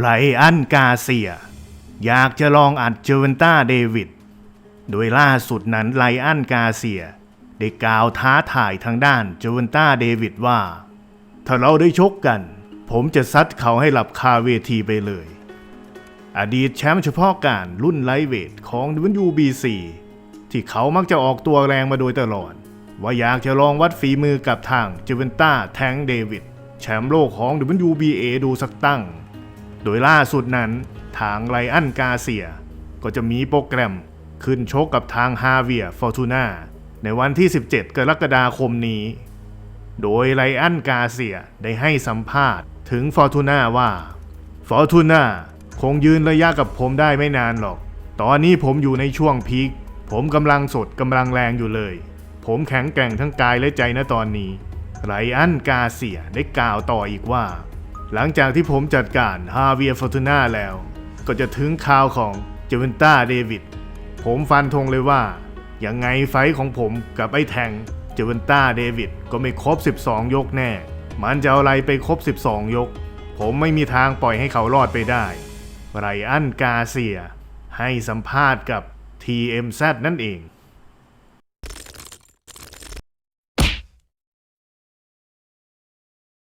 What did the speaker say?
ไรอันกาเซีย อยากจะลองอัดเจเวนต้าเดวิด โดยล่าสุดนั้นไลอันกาเซีย ได้กล่าวท้าทายทางด้านเจเวนต้าเดวิดว่า ถ้าเราได้ชกกัน ผมจะซัดเขาให้หลับคาเวทีไปเลย อดีตแชมป์เฉพาะการรุ่นไลเวทของ WBC ที่เขามักจะออกตัวแรงมาโดยตลอด ว่าอยากจะลองวัดฝีมือกับทางเจเวนต้าแทงเดวิดแชมป์โลกของ WBA ดูสักตั้ง โดยล่าสุดนั้นทางไลอันกาเซีย ก็จะมีโปรแกรมขึ้นชกกับทางฮาเวียฟอร์ตูนาในวันที่ 17 กรกฎาคมนี้ โดยไลอันกาเซียได้ให้สัมภาษณ์ถึงฟอร์ตูนาว่าฟอร์ตูนาคงยืนระยะกับผมได้ไม่นานหรอก ตอนนี้ผมอยู่ในช่วงพีค ผมกำลังสดกำลังแรงอยู่เลย ผมแข็งแกร่งทั้งกายและใจนะตอนนี้ ไรอันกาเซียได้กล่าวต่ออีกว่า หลังจากที่ผมจัดการฮาเวียฟอร์ตูนาแล้ว ก็จะถึงข่าวของเจเวนต้าเดวิดผมฟันธงเลยว่ายังไงไฟของผมกับไอ้แทงเจเวนต้าเดวิดก็ไม่ครบ 12 ยกแน่ มันจะเอาอะไรไปครบ 12 ยก ผมไม่มีทางปล่อยให้เขารอดไปได้ไรอันกาเซีย ให้สัมภาษณ์กับ TMZ นั่นเอง